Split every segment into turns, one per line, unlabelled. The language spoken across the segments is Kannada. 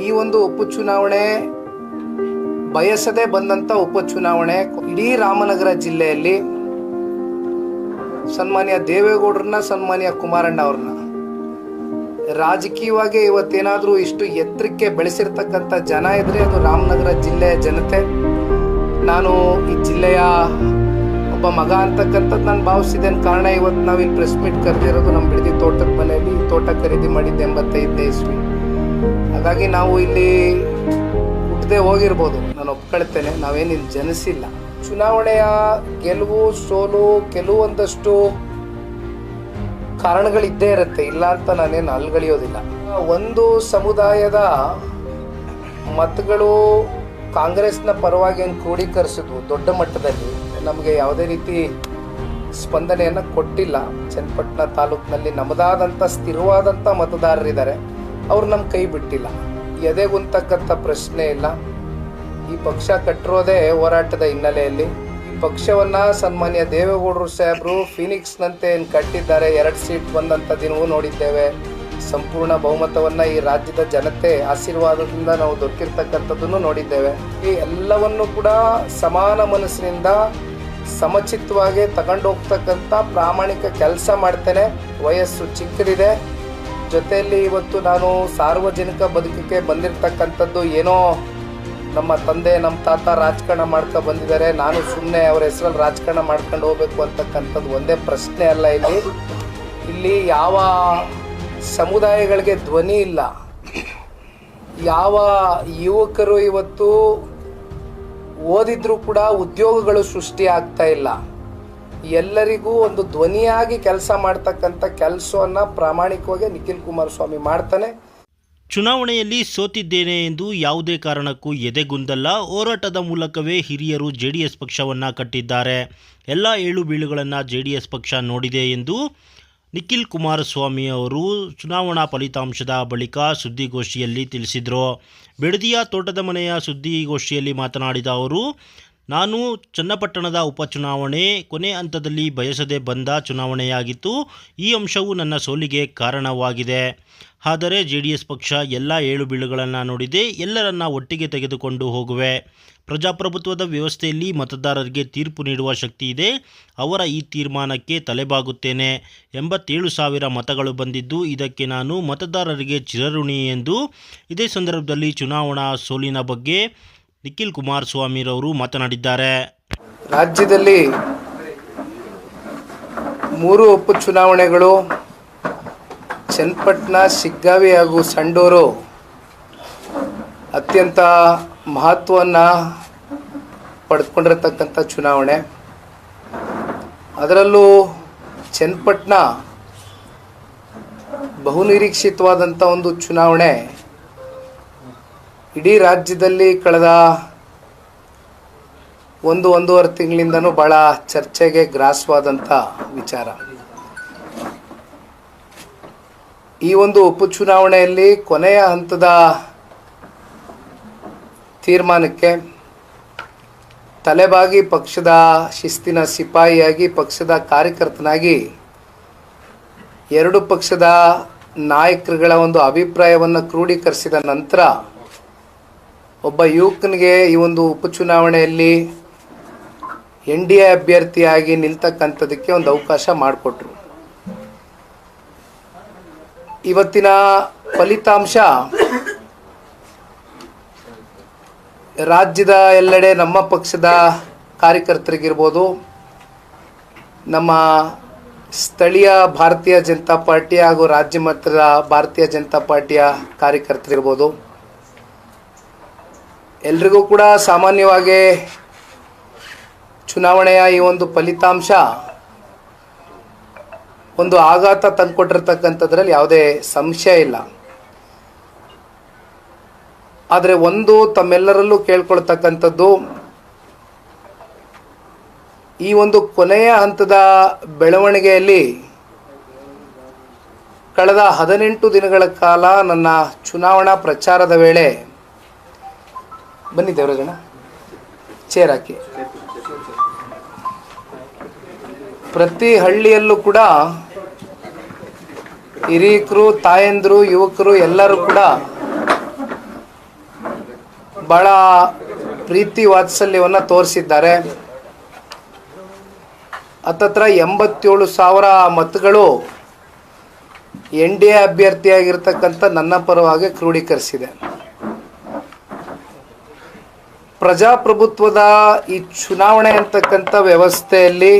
ಈ ಒಂದು ಉಪಚುನಾವಣೆ ಬಯಸದೆ ಬಂದಂತ ಉಪಚುನಾವಣೆ ಇಡೀ ರಾಮನಗರ ಜಿಲ್ಲೆಯಲ್ಲಿ ಸನ್ಮಾನ್ಯ ದೇವೇಗೌಡರನ್ನ, ಸನ್ಮಾನ್ಯ ಕುಮಾರಣ್ಣ ಅವ್ರನ್ನ ರಾಜಕೀಯವಾಗಿ ಇವತ್ತೇನಾದರೂ ಇಷ್ಟು ಎತ್ತರಕ್ಕೆ ಬೆಳೆಸಿರ್ತಕ್ಕಂಥ ಜನ ಇದ್ರೆ ಅದು ರಾಮನಗರ ಜಿಲ್ಲೆಯ ಜನತೆ. ನಾನು ಈ ಜಿಲ್ಲೆಯ ಒಬ್ಬ ಮಗ ಅಂತಕ್ಕಂಥದ್ದು ನಾನು ಭಾವಿಸಿದ್ದೇನೆ. ಕಾರಣ ಇವತ್ತು ನಾವು ಇಲ್ಲಿ ಪ್ರೆಸ್ ಮೀಟ್ ಕರೆದಿರೋದು ನಮ್ಮ ಬಿಡದಿ ತೋಟದ ಮನೆಯಲ್ಲಿ, ತೋಟ ಖರೀದಿ ಮಾಡಿದ್ದೆ ಎಂಬತ್ತೈದನೇ ಇಸ್ವಿ. ಹಾಗಾಗಿ ನಾವು ಇಲ್ಲಿ ಹುಟ್ಟದೆ ಹೋಗಿರ್ಬೋದು. ನಾನು ಒಪ್ಕೊಳ್ತೇನೆ ನಾವೇನು ಇಲ್ಲಿ ಜನಿಸಿಲ್ಲ. ಚುನಾವಣೆಯ ಗೆಲುವು, ಸೋಲು ಕೆಲವೊಂದಷ್ಟು ಕಾರಣಗಳಿದ್ದೇ ಇರುತ್ತೆ. ಇಲ್ಲ ಅಂತ ನಾನೇನು ಅಲ್ಗಳಿಯೋದಿಲ್ಲ. ಒಂದು ಸಮುದಾಯದ ಮತಗಳು ಕಾಂಗ್ರೆಸ್ನ ಪರವಾಗಿ ಏನು ಕ್ರೋಢೀಕರಿಸಿದ್ವು ದೊಡ್ಡ ಮಟ್ಟದಲ್ಲಿ. ನಮಗೆ ಯಾವುದೇ ರೀತಿ ಸ್ಪಂದನೆಯನ್ನು ಕೊಟ್ಟಿಲ್ಲ. ಚನ್ನಪಟ್ಟಣ ತಾಲೂಕಿನಲ್ಲಿ ನಮ್ಮದಾದಂಥ ಸ್ಥಿರವಾದಂಥ ಮತದಾರರಿದ್ದಾರೆ. ಅವ್ರು ನಮ್ಮ ಕೈ ಬಿಟ್ಟಿಲ್ಲ. ಎದೆಗುಂತಕ್ಕಂಥ ಪ್ರಶ್ನೆ ಇಲ್ಲ. ಈ ಪಕ್ಷ ಕಟ್ಟಿರೋದೇ ಹೋರಾಟದ ಹಿನ್ನೆಲೆಯಲ್ಲಿ. ಈ ಪಕ್ಷವನ್ನ ಸನ್ಮಾನ್ಯ ದೇವೇಗೌಡರು ಸಾಹೇಬರು ಫಿನಿಕ್ಸ್ನಂತೆ ಏನು ಕಟ್ಟಿದ್ದಾರೆ, ಎರಡು ಸೀಟ್ ಬಂದಂಥ ದಿನವೂ ನೋಡಿದ್ದೇವೆ. ಸಂಪೂರ್ಣ ಬಹುಮತವನ್ನು ಈ ರಾಜ್ಯದ ಜನತೆ ಆಶೀರ್ವಾದದಿಂದ ನಾವು ದೊರಕಿರ್ತಕ್ಕಂಥದ್ದನ್ನು ನೋಡಿದ್ದೇವೆ. ಈ ಎಲ್ಲವನ್ನು ಕೂಡ ಸಮಾನ ಮನಸ್ಸಿನಿಂದ ಸಮಚಿತ್ತವಾಗಿ ತಗೊಂಡು ಹೋಗ್ತಕ್ಕಂಥ ಪ್ರಾಮಾಣಿಕ ಕೆಲಸ ಮಾಡ್ತೇನೆ. ವಯಸ್ಸು ಚಿಕ್ಕದಿದೆ. ಜೊತೆಯಲ್ಲಿ ಇವತ್ತು ನಾನು ಸಾರ್ವಜನಿಕ ಬದುಕಿಗೆ ಬಂದಿರತಕ್ಕಂಥದ್ದು ಏನೋ ನಮ್ಮ ತಂದೆ, ನಮ್ಮ ತಾತ ರಾಜಕಾರಣ ಮಾಡ್ಕೊ ಬಂದಿದ್ದಾರೆ. ನಾನು ಸುಮ್ಮನೆ ಅವರ ಹೆಸರಲ್ಲಿ ರಾಜಕಾರಣ ಮಾಡ್ಕೊಂಡು ಹೋಗ್ಬೇಕು ಅಂತಕ್ಕಂಥದ್ದು ಒಂದೇ ಪ್ರಶ್ನೆ ಅಲ್ಲ ಇಲ್ಲಿ. ಇಲ್ಲಿ ಯಾವ ಸಮುದಾಯಗಳಿಗೆ ಧ್ವನಿ ಇಲ್ಲ. ಯಾವ ಯುವಕರು ಇವತ್ತು ಓದಿದ್ರೂ ಕೂಡ ಉದ್ಯೋಗಗಳು ಸೃಷ್ಟಿ ಆಗ್ತಾ ಇಲ್ಲ. ಎಲ್ಲರಿಗೂ ಒಂದು ಧ್ವನಿಯಾಗಿ ಕೆಲಸ ಮಾಡ್ತಕ್ಕಂಥ ಕೆಲಸವನ್ನು ಪ್ರಾಮಾಣಿಕವಾಗಿ ನಿಖಿಲ್ ಕುಮಾರಸ್ವಾಮಿ ಮಾಡ್ತಾನೆ.
ಚುನಾವಣೆಯಲ್ಲಿ ಸೋತಿದ್ದೇನೆ ಎಂದು ಯಾವುದೇ ಕಾರಣಕ್ಕೂ ಎದೆಗುಂದಲ್ಲ. ಹೋರಾಟದ ಮೂಲಕವೇ ಹಿರಿಯರು ಜೆ ಡಿ ಎಸ್ ಪಕ್ಷವನ್ನು ಕಟ್ಟಿದ್ದಾರೆ. ಎಲ್ಲ ಏಳು ಬೀಳುಗಳನ್ನು ಎಸ್ ಪಕ್ಷ ನೋಡಿದೆ ಎಂದು ನಿಖಿಲ್ ಕುಮಾರಸ್ವಾಮಿ ಅವರು ಚುನಾವಣಾ ಫಲಿತಾಂಶದ ಬಳಿಕ ಸುದ್ದಿಗೋಷ್ಠಿಯಲ್ಲಿ ತಿಳಿಸಿದರು. ಬಿಡದಿಯ ತೋಟದ ಮನೆಯ ಸುದ್ದಿಗೋಷ್ಠಿಯಲ್ಲಿ ಮಾತನಾಡಿದ ಅವರು ನಾನು ಚನ್ನಪಟ್ಟಣದ ಉಪಚುನಾವಣೆ, ಕೊನೆ ಹಂತದಲ್ಲಿ ಬಯಸದೆ ಬಂದ ಚುನಾವಣೆಯಾಗಿತ್ತು. ಈ ಅಂಶವು ನನ್ನ ಸೋಲಿಗೆ ಕಾರಣವಾಗಿದೆ. ಆದರೆ ಜೆ ಡಿ ಎಸ್ ಪಕ್ಷ ಎಲ್ಲ ಏಳು ಬೀಳುಗಳನ್ನು ನೋಡಿದೆ, ಎಲ್ಲರನ್ನ ಒಟ್ಟಿಗೆ ತೆಗೆದುಕೊಂಡು ಹೋಗುವೆ. ಪ್ರಜಾಪ್ರಭುತ್ವದ ವ್ಯವಸ್ಥೆಯಲ್ಲಿ ಮತದಾರರಿಗೆ ತೀರ್ಪು ನೀಡುವ ಶಕ್ತಿ ಇದೆ, ಅವರ ಈ ತೀರ್ಮಾನಕ್ಕೆ ತಲೆಬಾಗುತ್ತೇನೆ. ಎಂಬತ್ತೇಳು ಸಾವಿರ ಮತಗಳು ಬಂದಿದ್ದು, ಇದಕ್ಕೆ ನಾನು ಮತದಾರರಿಗೆ ಚಿರಋಣಿ ಎಂದು. ಇದೇ ಸಂದರ್ಭದಲ್ಲಿ ಚುನಾವಣಾ ಸೋಲಿನ ಬಗ್ಗೆ ನಿಖಿಲ್ ಕುಮಾರಸ್ವಾಮಿರವರು ಮಾತನಾಡಿದ್ದಾರೆ.
ರಾಜ್ಯದಲ್ಲಿ ಮೂರು ಉಪಚುನಾವಣೆಗಳು ಚನ್ನಪಟ್ಟಣ ಸಿಗ್ಗಾವಿ ಹಾಗೂ ಸಂಡೂರು ಅತ್ಯಂತ ಮಹತ್ವವನ್ನು ಪಡೆದುಕೊಂಡಿರತಕ್ಕಂಥ ಚುನಾವಣೆ. ಅದರಲ್ಲೂ ಚನ್ನಪಟ್ಟಣ ಬಹುನಿರೀಕ್ಷಿತವಾದಂಥ ಒಂದು ಚುನಾವಣೆ ಇಡೀ ರಾಜ್ಯದಲ್ಲಿ ಕಳೆದ ಒಂದು ಒಂದೂವರೆ ತಿಂಗಳಿಂದನೂ ಭಾಳ ಚರ್ಚೆಗೆ ಗ್ರಾಸವಾದಂಥ ವಿಚಾರ. ಈ ಒಂದು ಉಪಚುನಾವಣೆಯಲ್ಲಿ ಕೊನೆಯ ಹಂತದ ತೀರ್ಮಾನಕ್ಕೆ ತಲೆಬಾಗಿ ಪಕ್ಷದ ಶಿಸ್ತಿನ ಸಿಪಾಯಿಯಾಗಿ ಪಕ್ಷದ ಕಾರ್ಯಕರ್ತನಾಗಿ ಎರಡು ಪಕ್ಷದ ನಾಯಕರುಗಳ ಒಂದು ಅಭಿಪ್ರಾಯವನ್ನು ಕ್ರೋಢೀಕರಿಸಿದ ನಂತರ ಒಬ್ಬ ಯುವಕನಿಗೆ ಈ ಒಂದು ಉಪಚುನಾವಣೆಯಲ್ಲಿ ಎನ್ ಡಿ ಎ ಅಭ್ಯರ್ಥಿಯಾಗಿ ನಿಲ್ತಕ್ಕಂಥದಕ್ಕೆ ಒಂದು ಅವಕಾಶ ಮಾಡಿಕೊಟ್ರು. ಇವತ್ತಿನ ಫಲಿತಾಂಶ, ರಾಜ್ಯದ ಎಲ್ಲೆಡೆ ನಮ್ಮ ಪಕ್ಷದ ಕಾರ್ಯಕರ್ತರಿಗಿರ್ಬೋದು, ನಮ್ಮ ಸ್ಥಳೀಯ ಭಾರತೀಯ ಜನತಾ ಪಾರ್ಟಿ ಹಾಗೂ ರಾಜ್ಯ ಮಟ್ಟದ ಭಾರತೀಯ ಜನತಾ ಪಾರ್ಟಿಯ ಕಾರ್ಯಕರ್ತರಿರ್ಬೋದು ಎಲ್ರಿಗೂ ಕೂಡ ಸಾಮಾನ್ಯವಾಗಿ ಚುನಾವಣೆಯ ಈ ಒಂದು ಫಲಿತಾಂಶ ಒಂದು ಆಘಾತ ತಂದುಕೊಟ್ಟಿರ್ತಕ್ಕಂಥದ್ರಲ್ಲಿ ಯಾವುದೇ ಸಂಶಯ ಇಲ್ಲ. ಆದರೆ ಒಂದು ತಮ್ಮೆಲ್ಲರಲ್ಲೂ ಕೇಳ್ಕೊಳ್ತಕ್ಕಂಥದ್ದು ಈ ಒಂದು ಕೊನೆಯ ಹಂತದ ಬೆಳವಣಿಗೆಯಲ್ಲಿ ಕಳೆದ ಹದಿನೆಂಟು ದಿನಗಳ ಕಾಲ ನನ್ನ ಚುನಾವಣಾ ಪ್ರಚಾರದ ವೇಳೆ ಬನ್ನಿ ದೇವರಾಜಣ್ಣ. ಚೇರ್ ಹಾಕಿ. ಪ್ರತಿ ಹಳ್ಳಿಯಲ್ಲೂ ಕೂಡ ಹಿರಿಯಕರು ತಾಯಂದ್ರು, ಯುವಕರು ಎಲ್ಲರೂ ಕೂಡ ಭಾಳ ಪ್ರೀತಿ ವಾತ್ಸಲ್ಯವನ್ನು ತೋರಿಸಿದ್ದಾರೆ. ಹತ್ತತ್ರ ಎಂಬತ್ತೇಳು ಸಾವಿರ ಮತಗಳು ಎನ್ ಡಿ ಎ ಅಭ್ಯರ್ಥಿಯಾಗಿರ್ತಕ್ಕಂಥ ನನ್ನ ಪರವಾಗಿ ಕ್ರೋಢೀಕರಿಸಿದೆ ಪ್ರಜಾಪ್ರಭುತ್ವದ ಈ ಚುನಾವಣೆ ಅಂತಕ್ಕಂಥ ವ್ಯವಸ್ಥೆಯಲ್ಲಿ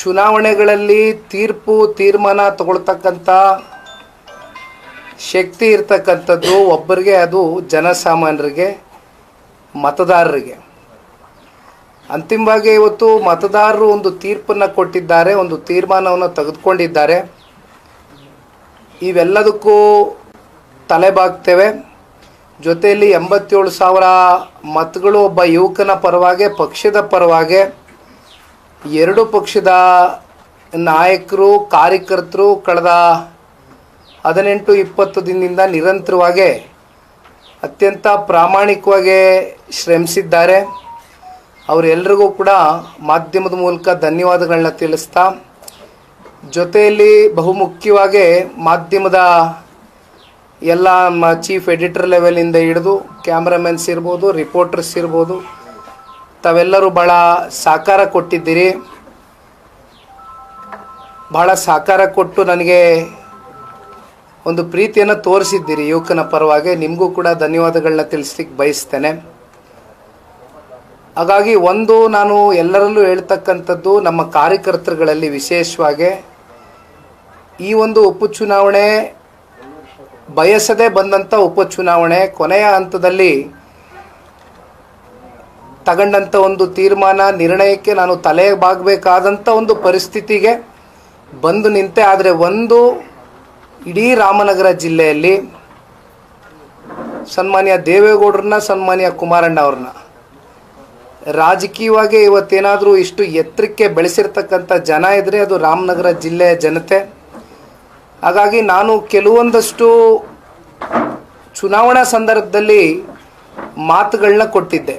ಚುನಾವಣೆಗಳಲ್ಲಿ ತೀರ್ಪು, ತೀರ್ಮಾನ ತಗೊಳ್ತಕ್ಕಂಥ ಶಕ್ತಿ ಇರ್ತಕ್ಕಂಥದ್ದು ಒಬ್ಬರಿಗೆ, ಅದು ಜನಸಾಮಾನ್ಯರಿಗೆ, ಮತದಾರರಿಗೆ. ಅಂತಿಮವಾಗಿ ಇವತ್ತು ಮತದಾರರು ಒಂದು ತೀರ್ಪನ್ನು ಕೊಟ್ಟಿದ್ದಾರೆ, ಒಂದು ತೀರ್ಮಾನವನ್ನು ತೆಗೆದುಕೊಂಡಿದ್ದಾರೆ. ಇವೆಲ್ಲದಕ್ಕೂ ತಲೆಬಾಗ್ತೇವೆ. ಜೊತೆಯಲ್ಲಿ ಎಂಬತ್ತೇಳು ಸಾವಿರ ಮತಗಳು ಒಬ್ಬ ಯುವಕನ ಪರವಾಗಿ, ಪಕ್ಷದ ಪರವಾಗಿ ಎರಡು ಪಕ್ಷದ ನಾಯಕರು, ಕಾರ್ಯಕರ್ತರು ಕಳೆದ ಹದಿನೆಂಟು, ಇಪ್ಪತ್ತು ದಿನದಿಂದ ನಿರಂತರವಾಗಿ ಅತ್ಯಂತ ಪ್ರಾಮಾಣಿಕವಾಗಿ ಶ್ರಮಿಸಿದ್ದಾರೆ. ಅವರೆಲ್ಲರಿಗೂ ಕೂಡ ಮಾಧ್ಯಮದ ಮೂಲಕ ಧನ್ಯವಾದಗಳನ್ನ ತಿಳಿಸ್ತಾ, ಜೊತೆಯಲ್ಲಿ ಬಹುಮುಖ್ಯವಾಗಿ ಮಾಧ್ಯಮದ ಎಲ್ಲ ನಮ್ಮ ಚೀಫ್ ಎಡಿಟರ್ ಲೆವೆಲಿಂದ ಹಿಡಿದು ಕ್ಯಾಮ್ರಾಮನ್ಸ್ ಇರ್ಬೋದು ರಿಪೋರ್ಟರ್ಸ್ ಇರ್ಬೋದು, ತಾವೆಲ್ಲರೂ ಭಾಳ ಸಹಕಾರ ಕೊಟ್ಟಿದ್ದೀರಿ. ಭಾಳ ಸಹಕಾರ ಕೊಟ್ಟು ನನಗೆ ಒಂದು ಪ್ರೀತಿಯನ್ನು ತೋರಿಸಿದ್ದೀರಿ ಯುವಕನ ಪರವಾಗಿ. ನಿಮಗೂ ಕೂಡ ಧನ್ಯವಾದಗಳನ್ನ ತಿಳಿಸ್ಲಿಕ್ಕೆ ಬಯಸ್ತೇನೆ. ಹಾಗಾಗಿ ಒಂದು ನಾನು ಎಲ್ಲರಲ್ಲೂ ಹೇಳ್ತಕ್ಕಂಥದ್ದು ನಮ್ಮ ಕಾರ್ಯಕರ್ತರುಗಳಲ್ಲಿ ವಿಶೇಷವಾಗಿ ಈ ಒಂದು ಉಪಚುನಾವಣೆ ಬಯಸದೇ ಬಂದಂಥ ಉಪಚುನಾವಣೆ ಕೊನೆಯ ಹಂತದಲ್ಲಿ ತಗೊಂಡಂಥ ಒಂದು ತೀರ್ಮಾನ, ನಿರ್ಣಯಕ್ಕೆ ನಾನು ತಲೆ ಬಾಗಬೇಕಾದಂಥ ಒಂದು ಪರಿಸ್ಥಿತಿಗೆ ಬಂದು ನಿಂತೆ. ಆದರೆ ಒಂದು ಇಡೀ ರಾಮನಗರ ಜಿಲ್ಲೆಯಲ್ಲಿ ಸನ್ಮಾನ್ಯ ದೇವೇಗೌಡರನ್ನ, ಸನ್ಮಾನ್ಯ ಕುಮಾರಣ್ಣ ಅವ್ರನ್ನ ರಾಜಕೀಯವಾಗಿ ಇವತ್ತೇನಾದರೂ ಇಷ್ಟು ಎತ್ತರಕ್ಕೆ ಬೆಳೆಸಿರ್ತಕ್ಕಂಥ ಜನ ಇದ್ದರೆ ಅದು ರಾಮನಗರ ಜಿಲ್ಲೆಯ ಜನತೆ. ಹಾಗಾಗಿ ನಾನು ಕೆಲವೊಂದಷ್ಟು ಚುನಾವಣಾ ಸಂದರ್ಭದಲ್ಲಿ ಮಾತುಗಳನ್ನ ಕೊಟ್ಟಿದ್ದೆ.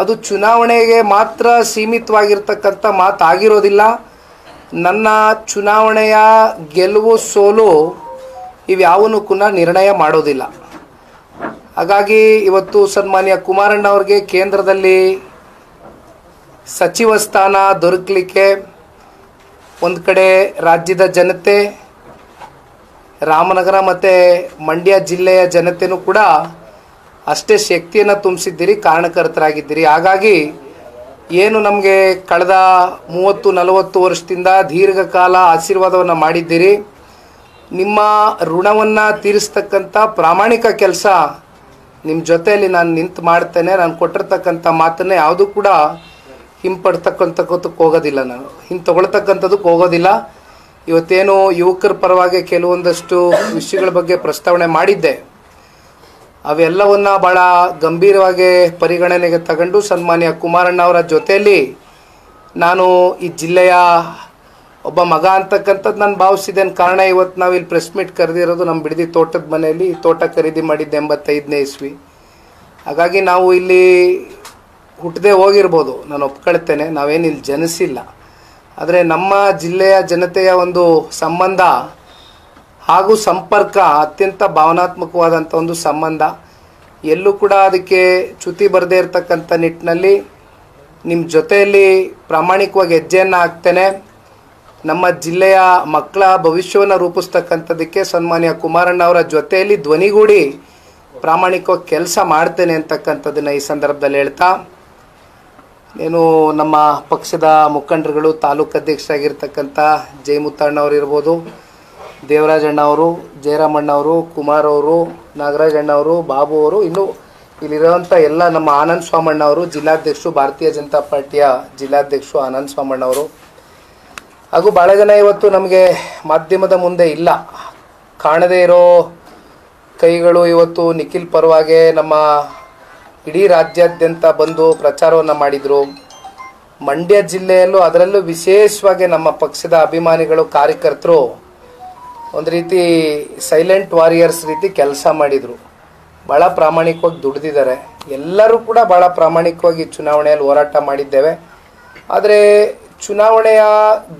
ಅದು ಚುನಾವಣೆಗೆ ಮಾತ್ರ ಸೀಮಿತವಾಗಿರ್ತಕ್ಕಂಥ ಮಾತಾಗಿರೋದಿಲ್ಲ. ನನ್ನ ಚುನಾವಣೆಯ ಗೆಲುವು ಸೋಲು ಇವ್ಯಾವನು ಕೂಡ ನಿರ್ಣಯ ಮಾಡೋದಿಲ್ಲ. ಹಾಗಾಗಿ ಇವತ್ತು ಸನ್ಮಾನ್ಯ ಕುಮಾರಣ್ಣ ಅವ್ರಿಗೆ ಕೇಂದ್ರದಲ್ಲಿ ಸಚಿವ ಸ್ಥಾನ ದೊರಕಲಿಕ್ಕೆ ಒಂದು ಕಡೆ ರಾಜ್ಯದ ಜನತೆ ರಾಮನಗರ ಮತ್ತು ಮಂಡ್ಯ ಜಿಲ್ಲೆಯ ಜನತೆನೂ ಕೂಡ ಅಷ್ಟೇ ಶಕ್ತಿಯನ್ನು ತುಂಬಿಸಿದ್ದೀರಿ, ಕಾರಣಕರ್ತರಾಗಿದ್ದೀರಿ. ಹಾಗಾಗಿ ಏನು ನಮಗೆ ಕಳೆದ ಮೂವತ್ತು, ನಲವತ್ತು ವರ್ಷದಿಂದ ದೀರ್ಘಕಾಲ ಆಶೀರ್ವಾದವನ್ನು ಮಾಡಿದ್ದೀರಿ. ನಿಮ್ಮ ಋಣವನ್ನು ತೀರಿಸ್ತಕ್ಕಂಥ ಪ್ರಾಮಾಣಿಕ ಕೆಲಸ ನಿಮ್ಮ ಜೊತೆಯಲ್ಲಿ ನಾನು ನಿಂತು ಮಾಡ್ತೇನೆ. ನಾನು ಕೊಟ್ಟಿರ್ತಕ್ಕಂಥ ಮಾತನ್ನು ಯಾವುದೂ ಕೂಡ ಹಿಂಪಡ್ತಕ್ಕಂಥಕ್ಕಂಥಕ್ಕೆ ಹೋಗೋದಿಲ್ಲ ನಾನು. ಹಿಂಗೆ ತಗೊಳ್ತಕ್ಕಂಥದ್ದಕ್ಕೆ ಹೋಗೋದಿಲ್ಲ. ಇವತ್ತೇನು ಯುವಕರ ಪರವಾಗಿ ಕೆಲವೊಂದಷ್ಟು ವಿಷಯಗಳ ಬಗ್ಗೆ ಪ್ರಸ್ತಾವನೆ ಮಾಡಿದ್ದೆ. ಅವೆಲ್ಲವನ್ನ ಭಾಳ ಗಂಭೀರವಾಗಿ ಪರಿಗಣನೆಗೆ ತಗೊಂಡು ಸನ್ಮಾನ್ಯ ಕುಮಾರಣ್ಣ ಅವರ ಜೊತೆಯಲ್ಲಿ ನಾನು ಈ ಜಿಲ್ಲೆಯ ಒಬ್ಬ ಮಗ ಅಂತಕ್ಕಂಥದ್ದು ನಾನು ಭಾವಿಸಿದ್ದೇನೆ. ಕಾರಣ ಇವತ್ತು ನಾವು ಇಲ್ಲಿ ಪ್ರೆಸ್ ಮೀಟ್ ಕರೆದಿರೋದು ನಮ್ಮ ಬಿಡದಿ ತೋಟದ ಮನೆಯಲ್ಲಿ. ತೋಟ ಖರೀದಿ ಮಾಡಿದ್ದೆ ಎಂಬತ್ತೈದನೇ ಇಸ್ವಿ. ಹಾಗಾಗಿ ನಾವು ಇಲ್ಲಿ ಹುಟ್ಟದೆ ಹೋಗಿರ್ಬೋದು. ನಾನು ಒಪ್ಕೊಳ್ತೇನೆ. ನಾವೇನು ಇಲ್ಲಿ ಜನಿಸಿಲ್ಲ. ಆದರೆ ನಮ್ಮ ಜಿಲ್ಲೆಯ ಜನತೆಯ ಒಂದು ಸಂಬಂಧ ಹಾಗೂ ಸಂಪರ್ಕ ಅತ್ಯಂತ ಭಾವನಾತ್ಮಕವಾದಂಥ ಒಂದು ಸಂಬಂಧ. ಎಲ್ಲೂ ಕೂಡ ಅದಕ್ಕೆ ಚ್ಯುತಿ ಬರದೇ ಇರತಕ್ಕಂಥ ನಿಟ್ಟಿನಲ್ಲಿ ನಿಮ್ಮ ಜೊತೆಯಲ್ಲಿ ಪ್ರಾಮಾಣಿಕವಾಗಿ ಹೆಜ್ಜೆಯನ್ನು ಹಾಕ್ತೇನೆ. ನಮ್ಮ ಜಿಲ್ಲೆಯ ಮಕ್ಕಳ ಭವಿಷ್ಯವನ್ನು ರೂಪಿಸ್ತಕ್ಕಂಥದ್ದಕ್ಕೆ ಸನ್ಮಾನ್ಯ ಕುಮಾರಣ್ಣ ಅವರ ಜೊತೆಯಲ್ಲಿ ಧ್ವನಿಗೂಡಿ ಪ್ರಾಮಾಣಿಕವಾಗಿ ಕೆಲಸ ಮಾಡ್ತೇನೆ ಅಂತಕ್ಕಂಥದ್ದನ್ನು ಈ ಸಂದರ್ಭದಲ್ಲಿ ಹೇಳ್ತಾ ಏನು ನಮ್ಮ ಪಕ್ಷದ ಮುಖಂಡರುಗಳು ತಾಲೂಕು ಅಧ್ಯಕ್ಷರಾಗಿರ್ತಕ್ಕಂಥ ಜಯಮುತ್ತಣ್ಣ ಅವರು ಇರ್ಬೋದು ದೇವರಾಜಣ್ಣ ಅವರು, ಜಯರಾಮಣ್ಣ ಅವರು, ಕುಮಾರ್ ಅವರು ನಾಗರಾಜಣ್ಣ ಅವರು, ಬಾಬು ಅವರು, ಇನ್ನು ಇಲ್ಲಿರುವಂಥ ಎಲ್ಲ ನಮ್ಮ ಆನಂದ್ ಸ್ವಾಮಣ್ಣ ಅವರು, ಜಿಲ್ಲಾಧ್ಯಕ್ಷರು, ಭಾರತೀಯ ಜನತಾ ಪಾರ್ಟಿಯ ಜಿಲ್ಲಾಧ್ಯಕ್ಷರು ಆನಂದ್ ಸ್ವಾಮಣ್ಣ ಅವರು. ಹಾಗೂ ಭಾಳ ಜನ ಇವತ್ತು ನಮಗೆ ಮಾಧ್ಯಮದ ಮುಂದೆ ಇಲ್ಲ. ಕಾಣದೇ ಇರೋ ಕೈಗಳು ಇವತ್ತು ನಿಖಿಲ್ ಪರವಾಗಿ ನಮ್ಮ ಇಡೀ ರಾಜ್ಯಾದ್ಯಂತ ಬಂದು ಪ್ರಚಾರವನ್ನು ಮಾಡಿದರು. ಮಂಡ್ಯ ಜಿಲ್ಲೆಯಲ್ಲೂ ಅದರಲ್ಲೂ ವಿಶೇಷವಾಗಿ ನಮ್ಮ ಪಕ್ಷದ ಅಭಿಮಾನಿಗಳು, ಕಾರ್ಯಕರ್ತರು ಒಂದು ರೀತಿ ಸೈಲೆಂಟ್ ವಾರಿಯರ್ಸ್ ರೀತಿ ಕೆಲಸ ಮಾಡಿದರು. ಭಾಳ ಪ್ರಾಮಾಣಿಕವಾಗಿ ದುಡಿದಿದ್ದಾರೆ. ಎಲ್ಲರೂ ಕೂಡ ಭಾಳ ಪ್ರಾಮಾಣಿಕವಾಗಿ ಚುನಾವಣೆಯಲ್ಲಿ ಹೋರಾಟ ಮಾಡಿದ್ದೇವೆ. ಆದರೆ ಚುನಾವಣೆಯ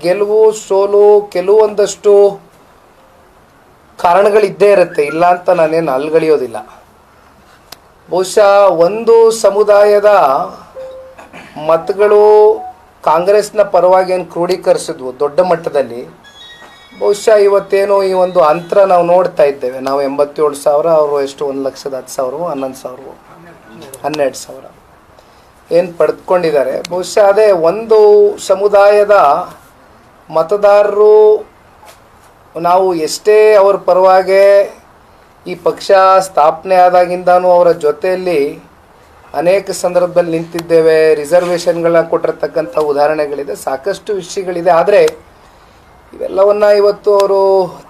ಗೆಲುವು, ಸೋಲು ಕೆಲವೊಂದಷ್ಟು ಕಾರಣಗಳಿದ್ದೇ ಇರುತ್ತೆ. ಇಲ್ಲ ಅಂತ ನಾನೇನು ಅಲ್ಗಳಿಯೋದಿಲ್ಲ. ಬಹುಶಃ ಒಂದು ಸಮುದಾಯದ ಮತಗಳು ಕಾಂಗ್ರೆಸ್ನ ಪರವಾಗಿ ಏನು ಕ್ರೋಢೀಕರಿಸಿದ್ವು ದೊಡ್ಡ ಮಟ್ಟದಲ್ಲಿ. ಬಹುಶಃ ಇವತ್ತೇನು ಈ ಒಂದು ಅಂತರ ನಾವು ನೋಡ್ತಾ ಇದ್ದೇವೆ. ನಾವು ಎಂಬತ್ತೇಳು ಸಾವಿರ, ಅವರು ಎಷ್ಟು, ಒಂದು ಲಕ್ಷದ ಹತ್ತು ಸಾವಿರವೋ, ಹನ್ನೊಂದು ಸಾವಿರವೋ, ಹನ್ನೆರಡು ಸಾವಿರ. ಏನು ಪಡೆದುಕೊಂಡಿದ್ದಾರೆ ಬಹುಶಃ ಅದೇ ಒಂದು ಸಮುದಾಯದ ಮತದಾರರು ನಾವು ಎಷ್ಟೇ ಅವ್ರ ಪರವಾಗಿ ಈ ಪಕ್ಷ ಸ್ಥಾಪನೆ ಆದಾಗಿಂದನೂ ಅವರ ಜೊತೆಯಲ್ಲಿ ಅನೇಕ ಸಂದರ್ಭದಲ್ಲಿ ನಿಂತಿದ್ದೇವೆ. ರಿಸರ್ವೇಷನ್ಗಳನ್ನ ಕೊಟ್ಟಿರತಕ್ಕಂಥ ಉದಾಹರಣೆಗಳಿದೆ. ಸಾಕಷ್ಟು ವಿಷಯಗಳಿದೆ. ಆದರೆ ಇವೆಲ್ಲವನ್ನು ಇವತ್ತು ಅವರು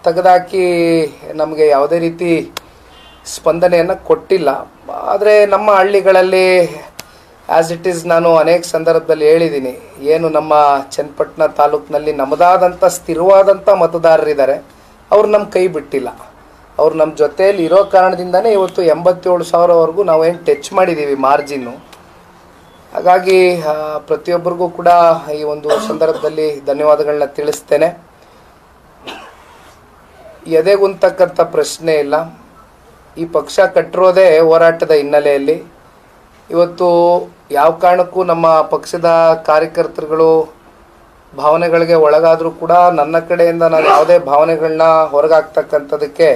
ತೆಗೆದಾಕಿ ನಮಗೆ ಯಾವುದೇ ರೀತಿ ಸ್ಪಂದನೆಯನ್ನು ಕೊಟ್ಟಿಲ್ಲ. ಆದರೆ ನಮ್ಮ ಹಳ್ಳಿಗಳಲ್ಲಿ ಆ್ಯಸ್ ಇಟ್ ಈಸ್ ನಾನು ಅನೇಕ ಸಂದರ್ಭದಲ್ಲಿ ಹೇಳಿದ್ದೀನಿ. ಏನು ನಮ್ಮ ಚನ್ನಪಟ್ಟಣ ತಾಲೂಕಿನಲ್ಲಿ ನಮ್ಮದಾದಂಥ ಸ್ಥಿರವಾದಂಥ ಮತದಾರರಿದ್ದಾರೆ. ಅವ್ರು ನಮ್ಮ ಕೈ ಬಿಟ್ಟಿಲ್ಲ. ಅವ್ರು ನಮ್ಮ ಜೊತೆಯಲ್ಲಿ ಇರೋ ಕಾರಣದಿಂದನೇ ಇವತ್ತು ಎಂಬತ್ತೇಳು ಸಾವಿರವರೆಗೂ ನಾವೇನು ಟಚ್ ಮಾಡಿದ್ದೀವಿ ಮಾರ್ಜಿನ್ನು ಹಾಗಾಗಿ ಪ್ರತಿಯೊಬ್ಬರಿಗೂ ಕೂಡ ಈ ಒಂದು ಸಂದರ್ಭದಲ್ಲಿ ಧನ್ಯವಾದಗಳನ್ನ ತಿಳಿಸ್ತೇನೆ. ಎದೆಗುಂತಕ್ಕಂಥ ಪ್ರಶ್ನೆ ಇಲ್ಲ. ಈ ಪಕ್ಷ ಕಟ್ಟಿರೋದೇ ಹೋರಾಟದ ಹಿನ್ನೆಲೆಯಲ್ಲಿ. ಇವತ್ತು ಯಾವ ಕಾರಣಕ್ಕೂ ನಮ್ಮ ಪಕ್ಷದ ಕಾರ್ಯಕರ್ತರುಗಳು ಭಾವನೆಗಳಿಗೆ ಒಳಗಾದರೂ ಕೂಡ ನನ್ನ ಕಡೆಯಿಂದ ನಾನು ಯಾವುದೇ ಭಾವನೆಗಳನ್ನ ಹೊರಗಾಕ್ತಕ್ಕಂಥದ್ದಕ್ಕೆ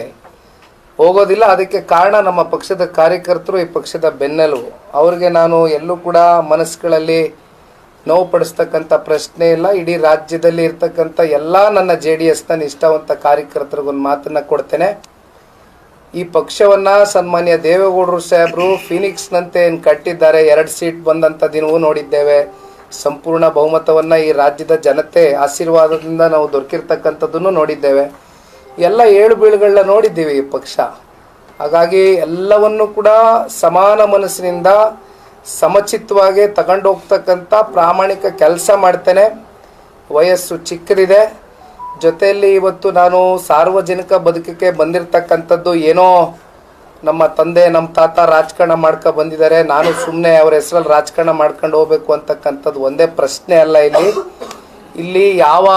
ಹೋಗೋದಿಲ್ಲ. ಅದಕ್ಕೆ ಕಾರಣ ನಮ್ಮ ಪಕ್ಷದ ಕಾರ್ಯಕರ್ತರು, ಈ ಪಕ್ಷದ ಬೆನ್ನೆಲುಬು. ಅವರಿಗೆ ನಾನು ಎಲ್ಲೂ ಕೂಡ ಮನಸ್ಸುಗಳಲ್ಲಿ ನೋವು ಪಡಿಸ್ತಕ್ಕಂಥ ಪ್ರಶ್ನೆ ಇಲ್ಲ. ಇಡೀ ರಾಜ್ಯದಲ್ಲಿ ಇರ್ತಕ್ಕಂಥ ಎಲ್ಲ ನನ್ನ ಜೆ ಡಿ ಎಸ್ನ ನಿಷ್ಠಾವಂತ ಕಾರ್ಯಕರ್ತರಿಗೊಂದು ಮಾತನ್ನ ಕೊಡ್ತೇನೆ. ಈ ಪಕ್ಷವನ್ನ ಸನ್ಮಾನ್ಯ ದೇವೇಗೌಡರು ಸಾಹೇಬರು ಫಿನಿಕ್ಸ್ನಂತೆ ಏನು ಕಟ್ಟಿದ್ದಾರೆ, ಎರಡು ಸೀಟ್ ಬಂದಂಥ ದಿನವೂ ನೋಡಿದ್ದೇವೆ. ಸಂಪೂರ್ಣ ಬಹುಮತವನ್ನ ಈ ರಾಜ್ಯದ ಜನತೆ ಆಶೀರ್ವಾದದಿಂದ ನಾವು ದೊರಕಿರ್ತಕ್ಕಂಥದ್ದನ್ನು ನೋಡಿದ್ದೇವೆ. ಎಲ್ಲ ಏಳು ಬೀಳುಗಳನ್ನ ನೋಡಿದ್ದೀವಿ ಈ ಪಕ್ಷ. ಹಾಗಾಗಿ ಎಲ್ಲವನ್ನು ಕೂಡ ಸಮಾನ ಮನಸ್ಸಿನಿಂದ ಸಮಚಿತ್ತವಾಗಿ ತಗೊಂಡು ಹೋಗ್ತಕ್ಕಂಥ ಪ್ರಾಮಾಣಿಕ ಕೆಲಸ ಮಾಡ್ತೇನೆ. ವಯಸ್ಸು ಚಿಕ್ಕದಿದೆ. ಜೊತೆಯಲ್ಲಿ ಇವತ್ತು ನಾನು ಸಾರ್ವಜನಿಕ ಬದುಕಿಗೆ ಬಂದಿರತಕ್ಕಂಥದ್ದು ಏನೋ ನಮ್ಮ ತಂದೆ, ನಮ್ಮ ತಾತ ರಾಜಕಾರಣ ಮಾಡ್ಕೊ ಬಂದಿದ್ದಾರೆ. ನಾನು ಸುಮ್ಮನೆ ಅವ್ರ ಹೆಸರಲ್ಲಿ ರಾಜಕಾರಣ ಮಾಡ್ಕೊಂಡು ಹೋಗ್ಬೇಕು ಅಂತಕ್ಕಂಥದ್ದು ಒಂದೇ ಪ್ರಶ್ನೆ ಅಲ್ಲ ಇಲ್ಲಿ. ಇಲ್ಲಿ ಯಾವ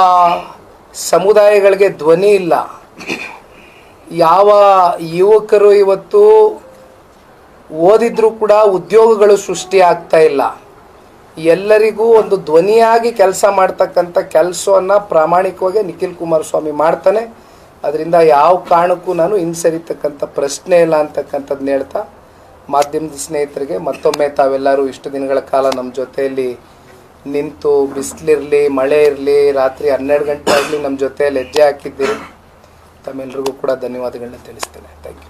ಸಮುದಾಯಗಳಿಗೆ ಧ್ವನಿ ಇಲ್ಲ. ಯಾವ ಯುವಕರು ಇವತ್ತು ಓದಿದ್ರೂ ಕೂಡ ಉದ್ಯೋಗಗಳು ಸೃಷ್ಟಿ ಆಗ್ತಾ ಇಲ್ಲ. ಎಲ್ಲರಿಗೂ ಒಂದು ಧ್ವನಿಯಾಗಿ ಕೆಲಸ ಮಾಡ್ತಕ್ಕಂಥ ಕೆಲಸವನ್ನು ಪ್ರಾಮಾಣಿಕವಾಗಿ ನಿಖಿಲ್ ಕುಮಾರಸ್ವಾಮಿ ಮಾಡ್ತಾನೆ. ಅದರಿಂದ ಯಾವ ಕಾರಣಕ್ಕೂ ನಾನು ಹಿಂಸರಿತಕ್ಕಂಥ ಪ್ರಶ್ನೆ ಇಲ್ಲ ಅಂತಕ್ಕಂಥದ್ದನ್ನ ಹೇಳ್ತಾ, ಮಾಧ್ಯಮದ ಸ್ನೇಹಿತರಿಗೆ ಮತ್ತೊಮ್ಮೆ ತಾವೆಲ್ಲರೂ ಇಷ್ಟು ದಿನಗಳ ಕಾಲ ನಮ್ಮ ಜೊತೆಯಲ್ಲಿ ನಿಂತು, ಬಿಸಿಲಿರಲಿ, ಮಳೆ ಇರಲಿ, ರಾತ್ರಿ ಹನ್ನೆರಡು ಗಂಟೆ ಆಗಲಿ ನಮ್ಮ ಜೊತೆಯಲ್ಲಿ ಹೆಜ್ಜೆ ಹಾಕಿದ್ದೀರಿ. ತಮ್ಮೆಲ್ಲರಿಗೂ ಕೂಡ ಧನ್ಯವಾದಗಳನ್ನ ತಿಳಿಸ್ತೇನೆ. Thank you